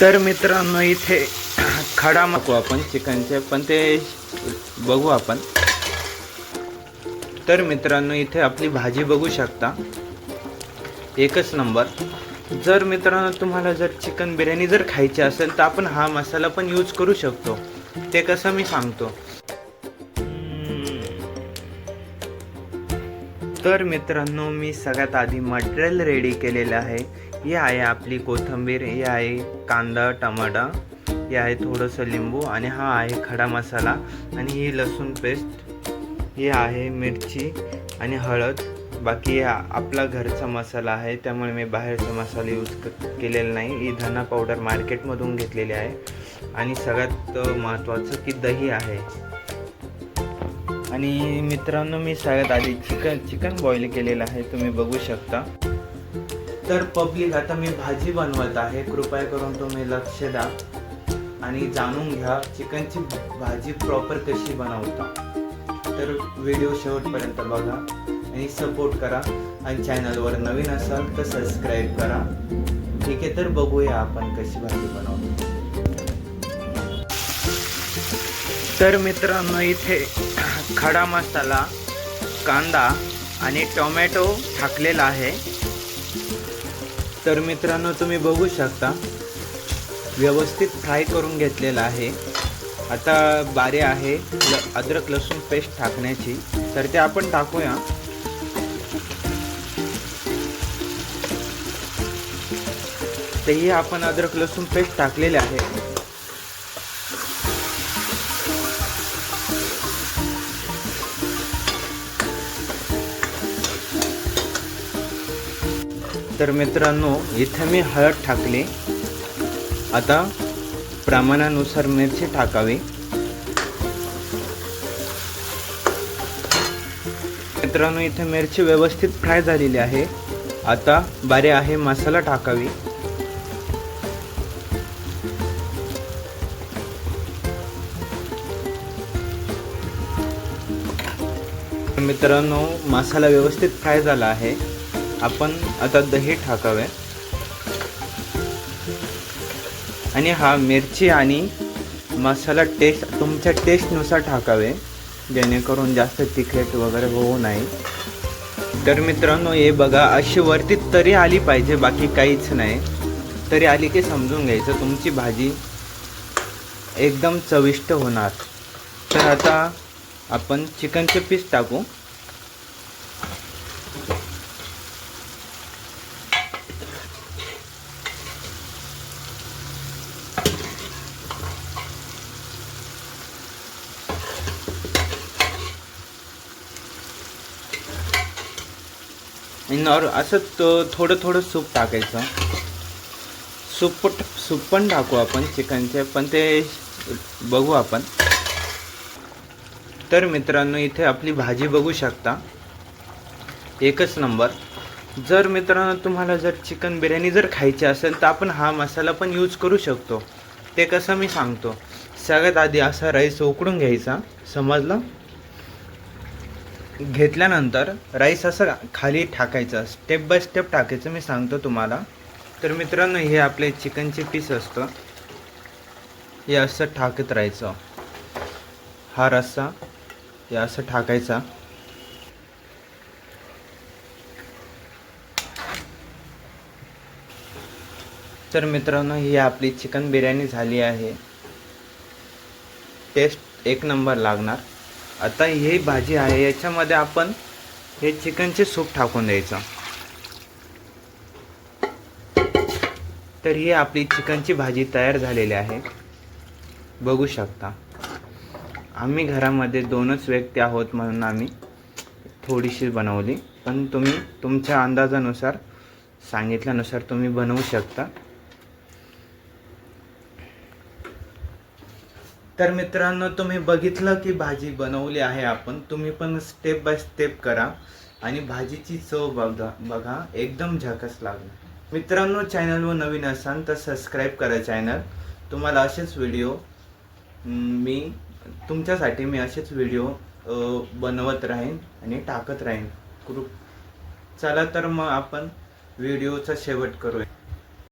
तर मित्रांनो इथे खडा मागू आपण चिकनचे पण ते बघू आपण. तर मित्रांनो इथे आपली भाजी बघू शकता. एकच नंबर. जर मित्रांनो तुम्हाला जर चिकन बिर्याणी जर खायची असेल तर आपण हा मसाला पण यूज करू शकतो. ते कसं मी सांगतो. तर मित्रांनो मी सगळ्यात आधी मटेरियल रेडी केलेलं आहे. हे आहे आपली कोथिंबीर हे आहे कांदा टमाटा हे आहे थोडंसं लिंबू आणि हा आहे खडा मसाला आणि ही लसूण पेस्ट हे आहे मिरची आणि हळद. बाकी हा आपला घरचा मसाला आहे त्यामुळे मी बाहेरचा मसाला यूज क केलेला नाही. ही धना पावडर मार्केटमधून घेतलेली आहे. आणि सगळ्यात महत्त्वाचं की दही आहे. आणि मित्रांनो मी सगळ्यात आधी चिकन चिकन बॉईल केलेलं आहे तुम्ही बघू शकता. तर पब्लिक आता मी भाजी बनवत आहे. कृपया करून तुम्ही लक्ष द्या आणि जाणून घ्या चिकनची भाजी प्रॉपर कशी बनवता. तर व्हिडिओ शेवटपर्यंत बघा आणि सपोर्ट करा आणि चॅनलवर नवीन असाल तर सबस्क्राईब करा. ठीक आहे तर बघूया आपण कशी भाजी बनवतो. तर मित्रांनो इथे खडा मसाला कांदा आणि टोमॅटो टाकलेला आहे. तर मित्रांनो तुम्ही बघू शकता व्यवस्थित फ्राय करून घेतलेला आहे. आता बारी आहे ल अद्रक लसूण पेस्ट टाकण्याची तर ते आपण टाकूया. तेही आपण अद्रक लसूण पेस्ट टाकलेले आहे. तर मित्रांनो इथे मी हळद टाकली. आता प्रमाणानुसार मिरची टाकावी. मित्रांनो इथे मिरची व्यवस्थित फ्राय झालेली आहे. आता बारे आहे मसाला टाकावी. मित्रांनो मसाला व्यवस्थित फ्राय झाला आहे. आपण आता दही टाकावे. आणि हा मिरची आणि मसाला टेस्ट तुमच्या टेस्टनुसार टाकावे जेणेकरून जास्त तिखट वगैरे होऊ नये. तर मित्रांनो हे बघा अशी वरती तरी आली पाहिजे बाकी काहीच नाही. तरी आली की समजून घ्यायचं तुमची भाजी एकदम चविष्ट होणार. तर आता आपण चिकनचे पीस टाकू. नॉर असं तो थोडं थोडं सूप टाकायचं. सूप सूप पण टाकू आपण चिकनचे पण ते बघू आपण. तर मित्रांनो इथे आपली भाजी बघू शकता. एकच नंबर. जर मित्रांनो तुम्हाला जर चिकन बिर्याणी जर खायची असेल तर आपण हा मसाला पण यूज करू शकतो. ते कसं मी सांगतो. सगळ्यात आधी असा राईस उकडून घ्यायचा. समजलं? घेतल्यानंतर राईस असं खाली टाकायचं. स्टेप बाय स्टेप टाकायचं मी सांगतो तुम्हाला. तर मित्रांनो हे आपले चिकनचे पीस असतं. हे असं टाकत राहायचं. हा रस्सा हे असं टाकायचा. तर मित्रांनो ही आपली चिकन बिर्याणी झाली आहे. टेस्ट एक नंबर लागणार. आता ही भाजी आहे याच्यामध्ये आपण हे चिकनचे सूप टाकून द्यायचं. तर ही आपली चिकनची भाजी तयार झालेली आहे. बघू शकता. आम्ही घरामध्ये दोनच व्यक्ती आहोत म्हणून आम्ही थोडीशी बनवली. पण तुम्ही तुमच्या अंदाजानुसार सांगितल्यानुसार तुम्ही बनवू शकता. तर मित्रांनो तुम्ही बघितलं की भाजी बनवली आहे आपण. तुम्ही पण स्टेप बाय स्टेप करा आणि भाजीची चव बघा बघा. एकदम झकस लागणार. मित्रांनो चॅनलवर नवीन असाल तर सबस्क्राईब करा चॅनल तुम्हाला असेच व्हिडिओ मी तुमच्यासाठी मी असेच व्हिडिओ बनवत राहीन आणि टाकत राहीन. कृप चला तर मग आपण व्हिडिओचा शेवट करूया.